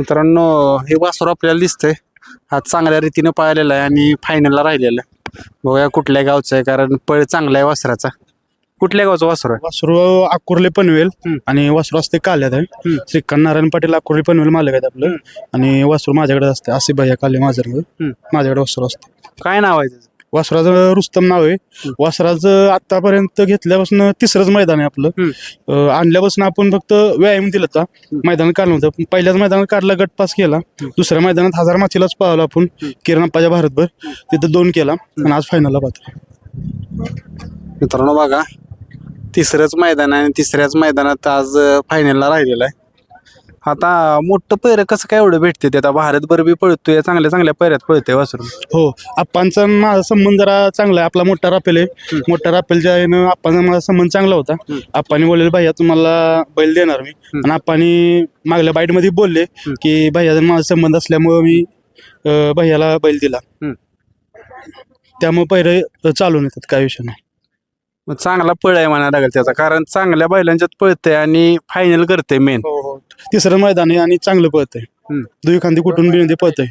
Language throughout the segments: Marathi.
मित्रांनो हे वासरू आपल्याला दिसतंय. आज चांगल्या रीतीनं पाहिलेलं आहे आणि फायनलला राहिलेलं आहे. बघूया कुठल्या गावचं आहे कारण पळ चांगला आहे वासराचा. कुठल्या गावचं वासरू आहे? वासरू अकोरले पनवेल हम्म. आणि वासरू असते काल्यात आहे. हम्म. श्रीकांत नारायण पाटील अकोरले पनवेल मालक आहेत आपलं. आणि वासरू माझ्याकडे असते असे भैया काले माझ्याकडे हम्म. माझ्याकडे वासरू असते. काय नाव आहे त्याचं? वासराचं रुस्तम नाव आहे. वासराचं आतापर्यंत घेतल्यापासून तिसरंच मैदान आहे आपलं. अं, आणल्यापासून आपण फक्त व्यायाम दिला होता. मैदान काढलं होतं. पण पहिल्याच मैदानात काढला गट पास केला. दुसऱ्या मैदानात हजार माचीलाच पाहिला आपण. किरण अप्पाच्या भारतभर. तिथं दोन केला आणि आज फायनलला पात्र. मित्रांनो बघा तिसरंच मैदान आहे आणि तिसऱ्याच मैदानात आज फायनलला राहिलेलं आहे. आता मोठं पैर कसं काय एवढं भेटते ते? आता भारतभर बी पळतोय चांगल्या चांगल्या पैऱ्यात पळतोय वासरू. हो आप्पांचा माझा संबंध जरा चांगला आहे. आपला मोठा रापेल आहे. मोठा रापेलच्या यानं आप्पांचा माझा संबंध चांगला होता. आप्पानी बोलले भैया तुम्हाला बैल देणार मी. आणि आप्पानी मागल्या बाईटमध्ये बोलले की भैया माझा संबंध असल्यामुळे मी अं, भैयाला बैल दिला. त्यामुळे पहिरे चालून येतात काय विषय नाही. मग चांगला पळ आहे म्हणा लागेल त्याचा. कारण चांगल्या बैलांच्यात पळतंय आणि फायनल करते मेन तिसरं मैदान आहे आणि चांगलं पळतंय. दुई खांदी कुठून बिनदी पळतंय.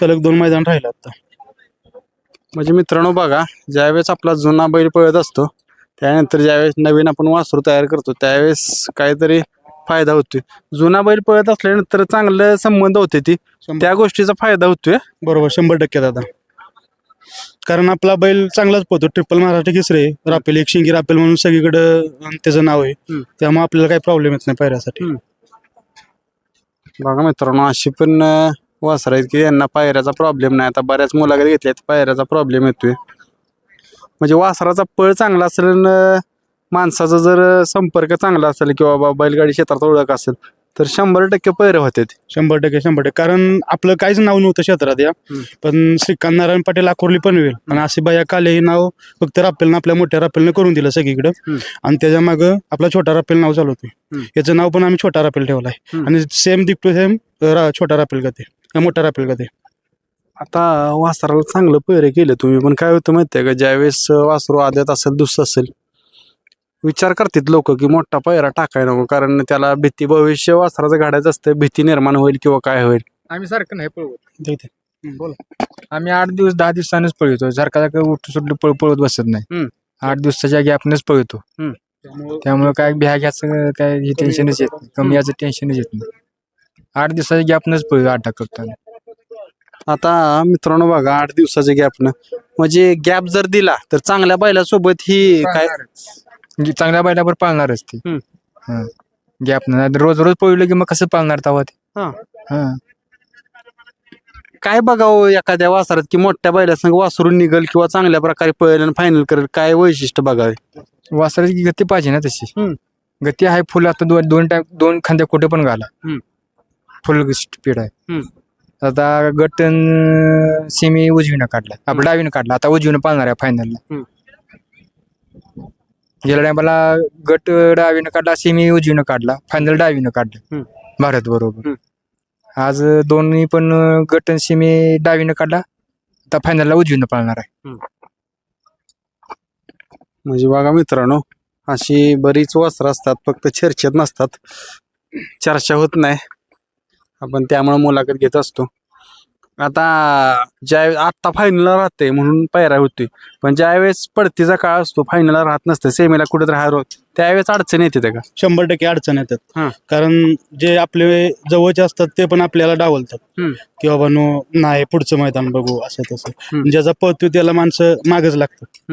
सलग दोन मैदान राहिले आता. म्हणजे मित्रांनो बघा ज्यावेळेस आपला जुना बैल पळत असतो त्यानंतर ज्यावेळेस नवीन आपण वासरू तयार करतो त्यावेळेस काहीतरी फायदा होतोय. जुना बैल पळत असल्यानंतर चांगलं संबंध होते ती. त्या गोष्टीचा फायदा होतोय. बरोबर शंभर टक्के दादा. कारण आपला बैल चांगलाच पोहतो. ट्रिपल महाराष्ट्र केसरी. रापेल एक शिंगी रापेल म्हणून सगळीकडं त्याचं नाव आहे. त्यामुळे आपल्याला काही प्रॉब्लेम येत नाही पायऱ्यासाठी. बघा मित्रांनो अशी पण वासरं आहेत की यांना पायऱ्याचा प्रॉब्लेम नाही. आता बऱ्याच मुलाखत घेतल्यात पायऱ्याचा प्रॉब्लेम येतोय. म्हणजे वासराचा पळ चांगला असेल आणि माणसाचा जर संपर्क चांगला असेल किंवा बाबा बैलगाडी क्षेत्रात ओळख असेल तर शंभर टक्के पैर होते शंभर टक्के शंभर टक्के. कारण आपलं काहीच नाव नव्हतं क्षेत्रात या. हम्म. पण श्रीकांत नारायण पाटील अकोरली पनवेल आणि आसिबाया काले हे नाव फक्त रापेलनं आपल्या मोठ्या रापेलनं करून दिलं सगळीकडं. हम्म. आणि त्याच्या मागं आपला छोटा रापेल नाव चालू होते. हम्म. याचं नाव पण आम्ही छोटा रापेल ठेवला आहे. हम्म. आणि सेम दिप टू सेम छोटा रापेल गते. अं, मोठा रापेल गते. आता वासराला चांगलं पैरे केले तुम्ही. पण काय होतं माहितीये का? ज्यावेळेस वासरू आद्यात असेल दुस असेल. विचार करतात लोक की मोठा पैरा टाकाय नको कारण त्याला भीती भविष्य वासराचं घडायचं असतं भीती निर्माण होईल किंवा काय होईल. आम्ही सारखं नाही पळवत. बोला. आम्ही आठ दिवस दहा दिवसानच पळवतो. सारखा सारखं उठ सुटलं पळ पळत बसत नाही. आठ दिवसाच्या गॅपनच पळवतो त्यामुळं त्यामुळे काय भ्या घ्यायचं काय हे टेन्शनच येत नाही. कमी याचं टेन्शनच येत नाही. आठ दिवसाच्या गॅपनच पळवतो अटॅक करताना. आता मित्रांनो बघा आठ दिवसाच्या गॅपनं. म्हणजे गॅप जर दिला तर चांगल्या बैलासोबत ही काय म्हणजे चांगल्या बैलावर पाळणारच ती हम्म. हा गॅप नाही रोज रोज पळवलं की मग कसं पाळणार तवा ते हा. हा काय बघावं एखाद्या वासरात की मोठ्या बैलासंग वासरून निघल किंवा चांगल्या प्रकारे पळेल आणि फायनल करेल काय वैशिष्ट्य बघावे वासराची गती पाहिजे ना तशी हम्म. गती आहे फुल आता दोन दोन टाइम दोन खांद्या कुठे पण घाला हम्म. फुल स्पीड आहे. आता गट अन सेमी उजवीनं काढला आपलं डावीनं काढला आता उजवीनं पाळणार आहे फायनलला हम्म. गेल्या टायमाला गट डावीनं काढला सेमी उजवीनं काढला फायनल डावीनं काढलं. भारत बरोबर. आज दोन्ही पण गट अन सेमी डावीनं काढला आता फायनलला उजवीनं पाळणार आहे. म्हणजे बघा मित्रांनो अशी बरीच वस्त्र असतात फक्त चर्चेत नसतात. चर्चा होत नाही. आपण त्यामुळे मुलाखत घेत असतो. आता ज्या आत्ता फायनलला राहते म्हणून पायरा होती पण ज्यावेळेस पडतीचा काळ असतो फायनलला राहत नसते. सेमीला कुठे राहत त्यावेळेस अडचण येते त्या का? शंभर टक्के अडचण हा. येतात कारण जे आपले जवळचे असतात ते पण आपल्याला डावलतात. हम्म. की बाबा नो नाही पुढचं मैदान बघू असं तसं. हम्म. ज्याचा पळतो त्याला माणसं मागच लागतात.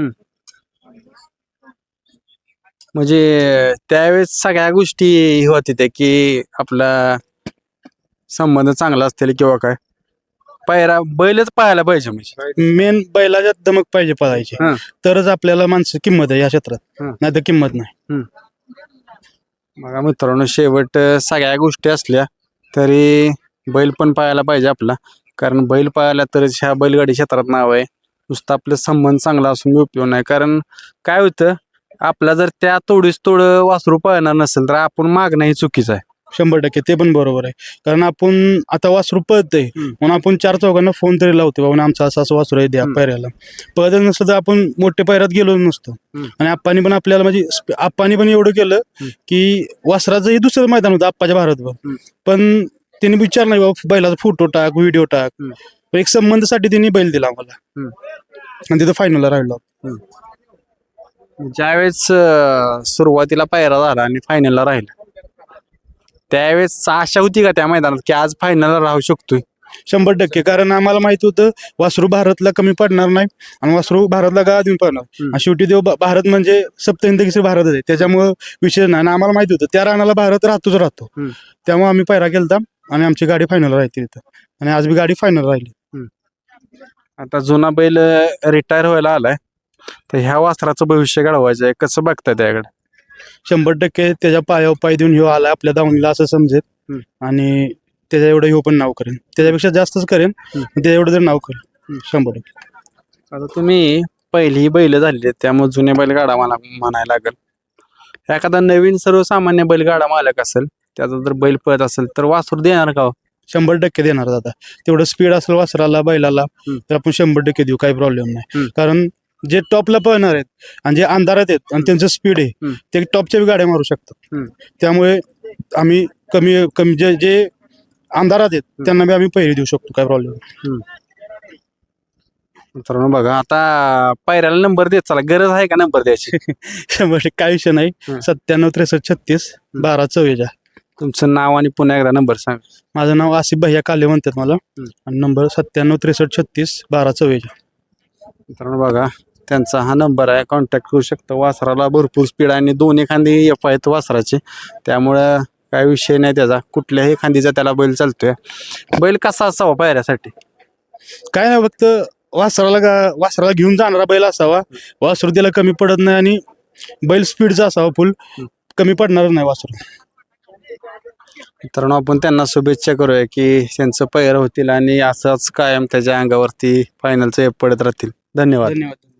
म्हणजे त्यावेळेस सगळ्या गोष्टी हे होती त्या की आपला संबंध चांगला असतील किंवा काय? पायरा बैलच पाहायला पाहिजे म्हणजे. मेन बैलाच्यात दमक पाहिजे पळायची. हा. तरच आपल्याला माणसं किंमत आहे या क्षेत्रात. हा. नाही तर किंमत नाही. बघा मित्रांनो शेवट अं, सगळ्या गोष्टी असल्या तरी बैल पण पाहायला पाहिजे आपला. कारण बैल पाहायला तरच ह्या बैलगाडी क्षेत्रात नाव आहे. नुसतं आपलं संबंध चांगला असून उपयोग नाही. कारण काय होतं आपला जर त्या तोडीस तोड वासरू पळणार नसेल तर आपण मागणं हे चुकीचं आहे. शंभर टक्के ते पण बरोबर आहे कारण आपण आता वासरू पळतंय. म्हणून आपण चार चौघांना फोन तरी लावतो बाबा आमचा असं असं वासरू आहे द्या. पैऱ्याला पळत नसतं तर आपण मोठ्या पैऱ्यात गेलो नसतो. आणि आप्पानी पण आपल्याला म्हणजे आप्पानी पण एवढं केलं. की वासराचं हे दुसरं मैदान होतं आप्पाच्या भारतभर. पण त्यांनी विचार नाही बाबा बैलाचा फोटो टाक व्हिडिओ टाक एक संबंधासाठी त्यांनी बैल दिला आम्हाला. आणि तिथं फायनलला राहिलो ज्यावेळेस सुरुवातीला पायरा झाला आणि फायनलला राहिला त्यावेळेस आशा होती का त्या मैदानात की आज फायनलला राहू शकतोय? शंभर टक्के. कारण आम्हाला माहिती होतं वासरू भारतला कमी पडणार नाही आणि वासरू भारतला गावात येऊन पडणार. आणि शेवटी देव भारत म्हणजे सप्तहिंद केसरी भारत आहे. त्याच्यामुळं विषय नाही. आणि आम्हाला माहिती होतं त्या रानाला भारत राहतोच राहतो. त्यामुळे आम्ही पायरा केलता आणि आमची गाडी फायनल राहते तिथं. आणि आज बी गाडी फायनल राहिली. आता जुना बैल रिटायर व्हायला आलाय. तर ह्या वासराचं भविष्य घडवायचं आहे कसं बघताय त्याकडे? शंभर टक्के त्याच्या पायावर पाय देऊन ह्यो आला आपल्या दावणीला असं समजेल. आणि त्याच्या एवढं ह्यो पण नाव करेन. त्याच्यापेक्षा जास्तच करेन त्याच्या एवढं तर नाव करेन. शंभर टक्के. आता तुम्ही पहिली बैल झालेली आहेत त्यामुळे जुने बैलगाडा मला म्हणायला लागेल. एखादा नवीन सर्वसामान्य बैलगाडा मालक असेल त्याचा जर बैल पळत असेल तर वासर देणार का हो? शंभर टक्के देणार दादा तेवढं स्पीड असेल वासराला बैलाला. तर आपण शंभर टक्के देऊ काही प्रॉब्लेम नाही. कारण जे टॉपला पळणार आहेत आणि जे अंधारात आहेत आणि त्यांचं स्पीड आहे. ते टॉपच्या बी गाड्या मारू शकतात. त्यामुळे आम्ही कमी कमी जे जे अंधारात आहेत त्यांना बी आम्ही पहिरी देऊ शकतो काय प्रॉब्लेम मित्रांनो बघा आता पायऱ्याला नंबर देत चला. गरज आहे का नंबर द्यायची? शंभर टक्के काय विषय नाही. सत्त्याण्णव त्रेसष्ट छत्तीस बारा चव्वेचाळ तुमचं नाव आणि पुन्हा एकदा नंबर सांग. माझं नाव आसिफ भैया काले म्हणतात मला. आणि नंबर सत्त्याण्णव त्रेसष्ट छत्तीस बारा चव्वेचाळ मित्रांनो बघा त्यांचा हा नंबर आहे. कॉन्टॅक्ट करू शकतो. वासराला भरपूर स्पीड आणि दोन्ही खांदी एफ आहेत वासराचे. त्यामुळं काय विषय नाही त्याचा. कुठल्याही खांदीचा त्याला बैल चालतोय. बैल कसा असावा पायऱ्यासाठी? काय नाही फक्त वासराला गा वासराला घेऊन जाणारा बैल असावा. वासरू त्याला कमी पडत नाही आणि बैल स्पीडचा असावा फुल कमी पडणार नाही वासरू. मित्रांनो आपण त्यांना शुभेच्छा करूया की त्यांचं पैर होतील आणि असंच कायम त्याच्या अंगावरती फायनलचं एप पडत राहतील. धन्यवाद. धन्यवाद.